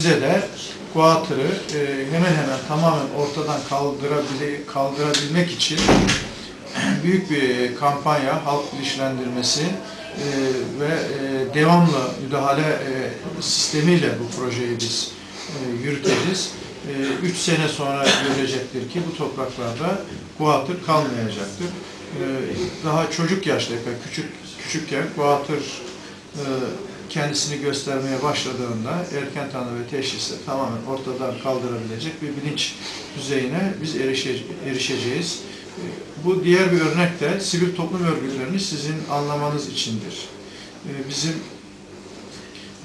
Bize de Guatır'ı e, hemen hemen tamamen ortadan kaldırabile, kaldırabilmek için büyük bir kampanya, halk bilinçlendirmesi e, ve e, devamlı müdahale sistemiyle bu projeyi biz yürüteceğiz. 3 sene sonra görecektir ki bu topraklarda Guatır kalmayacaktır. Daha çocuk yaştayken, küçük küçükken Guatır e, kendisini göstermeye başladığında erken tanı ve teşhisle tamamen ortadan kaldırabilecek bir bilinç düzeyine biz erişe- erişeceğiz. E, Bu diğer bir örnek de sivil toplum örgütlerini sizin anlamanız içindir. E, Bizim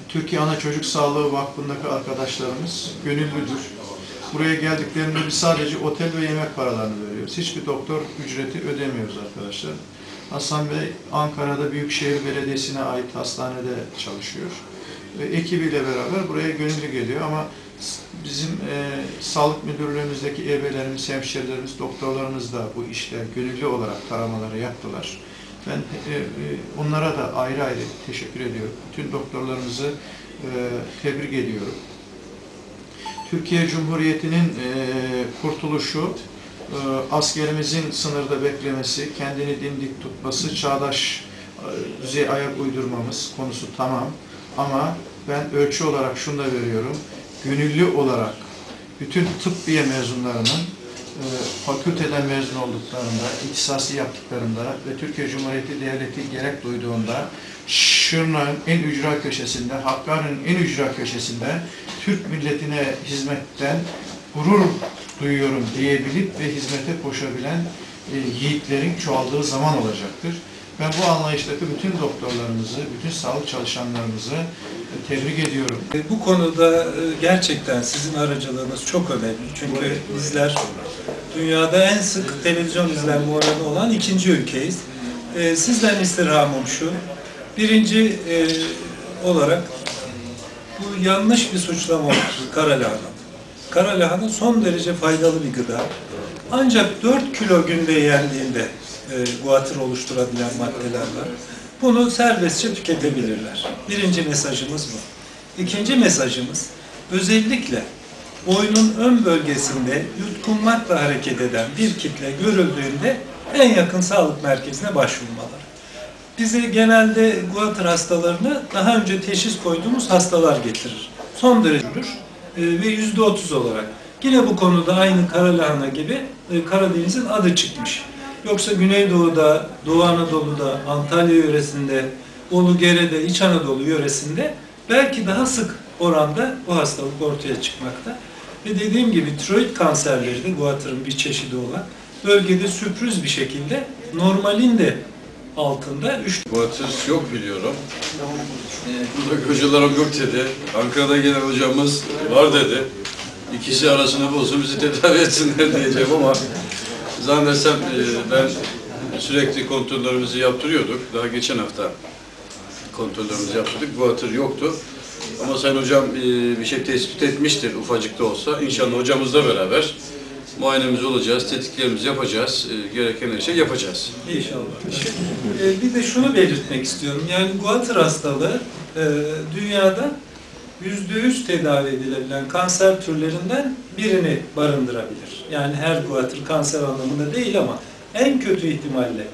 Türkiye Ana Çocuk Sağlığı Vakfı'ndaki arkadaşlarımız gönüllüdür. Buraya geldiklerinde biz sadece otel ve yemek paralarını veriyoruz. Hiçbir doktor ücreti ödemiyoruz arkadaşlar. Hasan Bey Ankara'da Büyükşehir Belediyesi'ne ait hastanede çalışıyor. Ve ekibiyle beraber buraya gönüllü geliyor ama bizim e, sağlık müdürlüğümüzdeki ebelerimiz, hemşerilerimiz, doktorlarımız da bu işte gönüllü olarak taramaları yaptılar. Ben e, e, onlara da ayrı ayrı teşekkür ediyorum. Bütün doktorlarımızı e, tebrik ediyorum. Türkiye Cumhuriyeti'nin e, kurtuluşu, e, askerimizin sınırda beklemesi, kendini dimdik tutması, çağdaş e, ayak uydurmamız konusu tamam. Ama ben ölçü olarak şunu da veriyorum. Gönüllü olarak bütün tıbbiye mezunlarının e, fakülteden mezun olduklarında, ihtisası yaptıklarında ve Türkiye Cumhuriyeti Devleti gerek duyduğunda Şırnak'ın en ücra köşesinde, Hakkari'nin en ücra köşesinde Türk milletine hizmetten gurur duyuyorum diyebilip ve hizmete koşabilen e, yiğitlerin çoğaldığı zaman olacaktır. Ben bu anlayıştaki bütün doktorlarımızı, bütün sağlık çalışanlarımızı e, tebrik ediyorum. E, Bu konuda e, gerçekten sizin aracılığınız çok önemli. Çünkü bizler dünyada en sık televizyon izlenme oranı olan ikinci ülkeyiz. E, Sizden istirhamım şu. Birinci e, olarak bu yanlış bir suçlama oldu kara lahana. Kara lahana son derece faydalı bir gıda. Ancak 4 kilo günde yendiğinde e, guatr oluşturabilen maddeler var. Bunu serbestçe tüketebilirler. Birinci mesajımız bu. İkinci mesajımız özellikle boynun ön bölgesinde yutkunmakla hareket eden bir kitle görüldüğünde en yakın sağlık merkezine başvurmaları. Bize genelde guatr hastalarını daha önce teşhis koyduğumuz hastalar getirir. Son derece ölür e, ve yüzde otuz olarak. Yine bu konuda aynı Karalahana gibi e, Karadeniz'in adı çıkmış. Yoksa Güneydoğu'da, Doğu Anadolu'da, Antalya yöresinde, Bolu Gere'de, İç Anadolu yöresinde belki daha sık oranda bu hastalık ortaya çıkmakta. Ve dediğim gibi tiroid kanserleri de guatrın bir çeşidi olan bölgede sürpriz bir şekilde normalin de altında 3 Bu atış yok biliyorum. Burada hocalarım yok dedi. Ankara'da gelen hocamız var dedi. İkisi arasında bulsun bizi tedavi etsinler diyeceğim ama zannedersem e, ben sürekli kontrollerimizi yaptırıyorduk. Daha geçen hafta kontrollerimizi yaptırdık. Bu atır yoktu. Ama Sayın Hocam e, bir şey tespit etmiştir ufacık da olsa. İnşallah hocamızla beraber muayenemiz olacağız, tetkiklerimizi yapacağız. E, gereken her şey yapacağız. İnşallah. Ee, bir de şunu belirtmek istiyorum. Yani guatr hastalığı e, dünyada yüzde yüz tedavi edilebilen kanser türlerinden birini barındırabilir. Yani her guatr kanser anlamında değil ama en kötü ihtimalle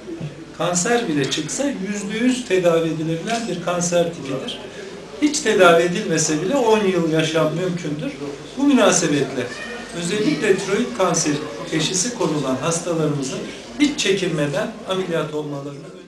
kanser bile çıksa yüzde yüz tedavi edilebilen bir kanser tipidir. Hiç tedavi edilmese bile 10 yıl yaşam mümkündür. Bu münasebetle özellikle tiroid kanseri teşhisi konulan hastalarımızın hiç çekinmeden ameliyat olmalarını